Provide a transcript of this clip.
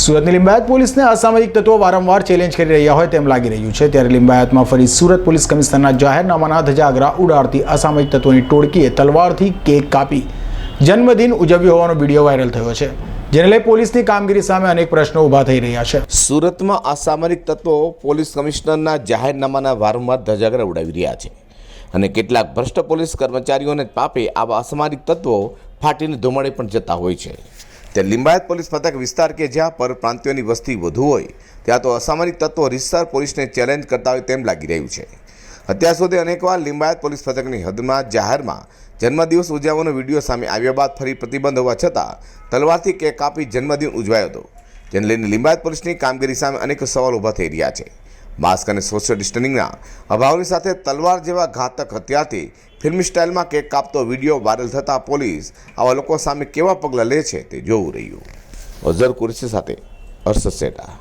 સુરતની લિંબાયત પોલીસને અસામાજિક તત્વો વારંવાર ચેલેન્જ કરી રહ્યા હોય તેમ લાગી રહ્યું છે. ત્યારે લિંબાયતમાં ફરી સુરત પોલીસ કમિશનરના જાહેરનામાના ધજાગરા ઉડાડતી અસામાજિક તત્વોની ટોળકીએ તલવારથી કેક કાપી જન્મદિન ઉજવ્યો હોવાનો વીડિયો વાયરલ થયો છે, જેને લઈ પોલીસની કામગીરી સામે અનેક પ્રશ્નો ઊભા થઈ રહ્યા છે. સુરતમાં અસામાજિક તત્વો પોલીસ કમિશનરના જાહેરનામાના વારંવાર ધજાગરા ઉડાવી રહ્યા છે અને કેટલાક ભ્રષ્ટ પોલીસ કર્મચારીઓને પાપે આવા અસામાજિક તત્વો ફાટીને ધુમાડે પણ જતા હોય છે. તે લિંબાયત પોલીસ મથક વિસ્તાર કે જ્યાં પરપ્રાંતિયોની વસ્તી વધુ હોય, ત્યાં તો અસામાન્ય તત્વો રીતસર પોલીસને ચેલેન્જ કરતા હોય તેમ લાગી રહ્યું છે. અત્યાર સુધી અનેકવાર લિંબાયત પોલીસ મથકની હદમાં જાહેરમાં જન્મદિવસ ઉજવવાનો વીડિયો સામે આવ્યા બાદ ફરી પ્રતિબંધ હોવા છતાં તલવારથી કેક કાપી જન્મદિન ઉજવાયો હતો, જેને લઈને લિંબાયત પોલીસની કામગીરી સામે અનેક સવાલ ઊભા થઈ રહ્યા છે. માસ્ક અને સોશિયલ ડિસ્ટન્સિંગના અભાવની સાથે તલવાર જેવા ઘાતક હત્યાથી ફિલ્મ સ્ટાઇલમાં કેક કાપતો વીડિયો વાયરલ થતાં પોલીસ આવા લોકો સામે કેવા પગલાં લે છે તે જોવું રહ્યું. અઝર કુરેશી સાથે હર્ષદ સેટા.